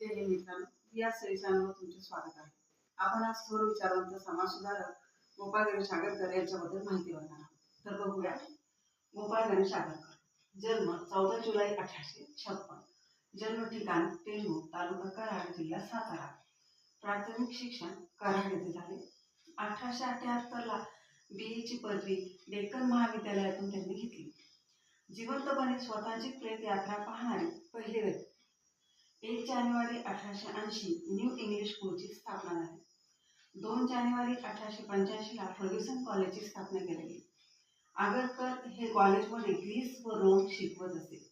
जय हिंद मित्रांनो या सई चॅनलवर तुमचे स्वागत आहे. आपण आज थोर विचारवंत समाज सुधारक गोपाळ गणेश आगरकर यांच्याबद्दल माहिती बघणार आहोत. तर बघूया. गोपाळ गणेश आगरकर जन्म चौदा जुलै अठराशे छप्पन. जन्म ठिकाण टेंभू तालुका कराड जिल्हा सातारा. प्राथमिक शिक्षण कराड येथे झाले. अठराशे अठ्याहत्तरला बी एची पदवी डेक्कन महाविद्यालयातून त्यांनी घेतली. जिवंतपणे स्वतःची प्रेत यात्रा पाहणारी पहिली व्यक्ती. एक जानेवारी अठराशे ऐंशी न्यू इंग्लिश स्कूलची स्थापना झाली. दोन जानेवारी अठराशे पंच्याऐंशीला फर्ग्युसन कॉलेजची स्थापना केली. गेली आगरकर हे कॉलेजमध्ये ग्रीस व रोम शिकवत असे.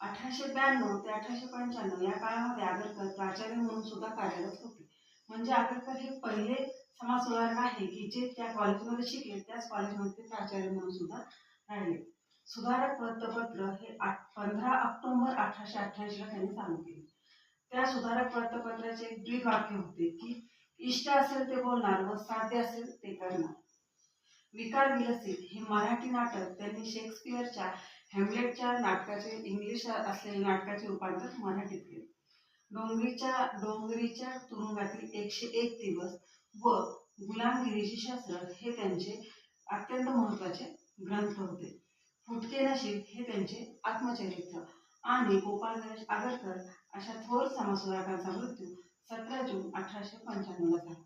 अठराशे ब्याण्णव ते अठराशे पंच्याण्णव या काळामध्ये आगरकर प्राचार्य म्हणून सुद्धा कार्यरत होते. म्हणजे आगरकर हे पहिले समाजसुधारक आहे की जे त्या कॉलेजमध्ये शिकले त्याच कॉलेजमध्ये ते प्राचार्य म्हणून सुद्धा राहिले. सुधारक वृत्तपत्र हे आठ पंधरा ऑक्टोबर अठराशे अठ्ठ्याऐंशीला त्यांनी चालू केले. त्या सुधारक वृत्तपत्राचे एक वाक्य होते की इष्ट असेल ते बोलणार व साध्य असेल ते करणार. विकार विलसित हे मराठी नाटक त्यांनी शेक्सपियरच्या हॅमलेटच्या नाटकाचे इंग्लिश असलेल्या नाटकाचे रूपांतर मराठीत केले. डोंगरीच्या डोंगरीच्या तुरुंगातील एकशे एक दिवस व गुलामगिरीची शस्त्र हे त्यांचे अत्यंत महत्त्वाचे ग्रंथ होते. फुटके नशीब हे त्यांचे आत्मचरित्र. आणि गोपाळ आगरकर अशा थोर समाजसुधारकांचा मृत्यू सतरा जून अठराशे पंच्याण्णवला झाला.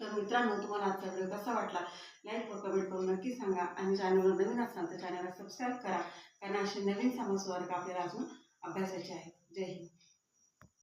तर मित्रांनो तुम्हाला आजचा व्हिडिओ कसा वाटला? लाईक व कमेंट करून नक्की सांगा. आणि चॅनलवर नवीन असाल तर चॅनलला सबस्क्राईब करा. कारण असे नवीन समाजसुधारक आपल्याला अजून अभ्यासाचे आहेत. जय हिंद.